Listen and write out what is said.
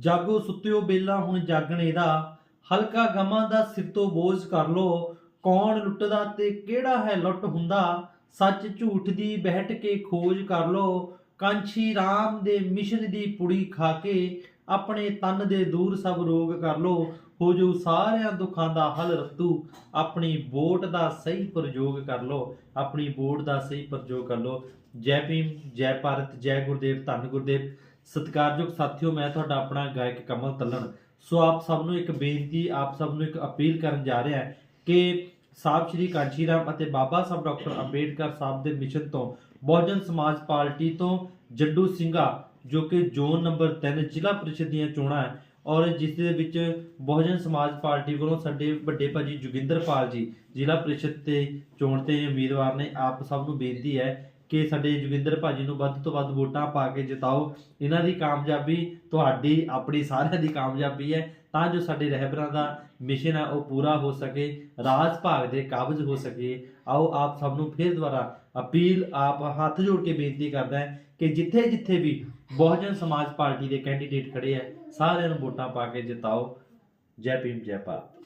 ਜਾਗੋ ਸੁੱਤਿਓ ਬੇਲਾ ਹੁਣ ਜਾਗਣੇ ਦਾ ਹਲਕਾ ਗਮਾਂ ਦਾ ਸਿਰ ਤੋਂ ਬੋਝ ਕਰ ਲੋ, ਕੌਣ ਲੁੱਟਦਾ ਤੇ ਕਿਹੜਾ ਹੈ ਲੁੱਟ ਹੁੰਦਾ? ਸੱਚ ਝੂਠ ਦੀ ਬਹਿਟ ਕੇ ਖੋਜ ਕਰ ਲੋ, ਕਾਂਛੀ RAM ਦੇ ਮਿਸ਼ਨ ਦੀ ਪੁੜੀ ਖਾ ਕੇ ਆਪਣੇ ਤਨ ਦੇ ਦੂਰ ਸਭ ਰੋਗ ਕਰ ਲੋ, ਹੋ ਜੋ ਸਾਰਿਆਂ ਦੁੱਖਾਂ ਦਾ ਹੱਲ ਰਤੂ, ਆਪਣੀ ਵੋਟ ਦਾ ਸਹੀ ਪ੍ਰਯੋਗ ਕਰ ਲੋ, ਆਪਣੀ ਵੋਟ ਦਾ ਸਹੀ ਪ੍ਰਯੋਗ ਕਰ ਲੋ। ਜੈ ਭੀਮ, ਜੈ ਭਾਰਤ, ਜੈ ਗੁਰਦੇਵ, ਧੰਨ ਗੁਰਦੇਵ। ਸਤਿਕਾਰਯੋਗ ਸਾਥੀਓ, ਮੈਂ ਤੁਹਾਡਾ ਆਪਣਾ ਗਾਇਕ ਕਮਲ ਤੱਲਣ। ਸੋ ਆਪ ਸਭ ਨੂੰ ਇੱਕ ਬੇਨਤੀ, ਆਪ ਸਭ ਨੂੰ ਇੱਕ ਅਪੀਲ ਕਰਨ ਜਾ ਰਿਹਾ ਹੈ ਕਿ ਸਾਹਿਬ ਸ਼੍ਰੀ ਕਾਂਚੀ ਰਾਮ ਅਤੇ ਬਾਬਾ ਸਾਹਿਬ ਡਾਕਟਰ ਅੰਬੇਡਕਰ ਸਾਹਿਬ ਦੇ ਮਿਸ਼ਨ ਤੋਂ ਬਹੁਜਨ ਸਮਾਜ ਪਾਰਟੀ ਤੋਂ ਜੱਡੂ ਸਿੰਘਾ, ਜੋ ਕਿ ਜ਼ੋਨ ਨੰਬਰ 3 ਜ਼ਿਲ੍ਹਾ ਪ੍ਰੀਸ਼ਦ ਦੀਆਂ ਚੋਣਾਂ ਹੈ ਔਰ ਜਿਸ ਦੇ ਵਿੱਚ ਬਹੁਜਨ ਸਮਾਜ ਪਾਰਟੀ ਵੱਲੋਂ ਸਾਡੇ ਵੱਡੇ ਭਾਜੀ ਜੋਗਿੰਦਰਪਾਲ ਜੀ ਜ਼ਿਲ੍ਹਾ ਪ੍ਰੀਸ਼ਦ ਤੇ ਚੋਣ ਤੇ ਉਮੀਦਵਾਰ ਨੇ, ਆਪ ਸਭ ਨੂੰ ਬੇਨਤੀ ਹੈ ਕਿ ਸਾਡੇ ਜੋਗਿੰਦਰ ਭਾਜੀ ਨੂੰ ਵੱਧ ਤੋਂ ਵੱਧ ਵੋਟਾਂ ਪਾ ਕੇ ਜਿਤਾਓ। ਇਹਨਾਂ ਦੀ ਕਾਮਯਾਬੀ ਤੁਹਾਡੀ, ਆਪਣੀ ਸਾਰਿਆਂ ਦੀ ਕਾਮਯਾਬੀ ਹੈ। ਤਾਂ ਜੋ ਸਾਡੇ ਰਹਿਬਰਾਂ ਦਾ ਮਿਸ਼ਨ ਹੈ, ਉਹ ਪੂਰਾ ਹੋ ਸਕੇ, ਰਾਜ ਭਾਗ ਦੇ ਕਾਬਜ਼ ਹੋ ਸਕੇ। ਆਓ, ਆਪ ਸਭ ਨੂੰ ਫਿਰ ਦੁਬਾਰਾ ਅਪੀਲ, ਆਪ ਹੱਥ ਜੋੜ ਕੇ ਬੇਨਤੀ ਕਰਦਾ ਹੈ ਕਿ ਜਿੱਥੇ ਜਿੱਥੇ ਵੀ ਬਹੁਜਨ ਸਮਾਜ ਪਾਰਟੀ ਦੇ ਕੈਂਡੀਡੇਟ ਖੜੇ ਹੈ ਸਾਰਿਆਂ ਨੂੰ ਵੋਟਾਂ ਪਾ ਕੇ ਜਿਤਾਓ। ਜੈ ਭੀਮ, ਜੈ ਭਾਰਤ।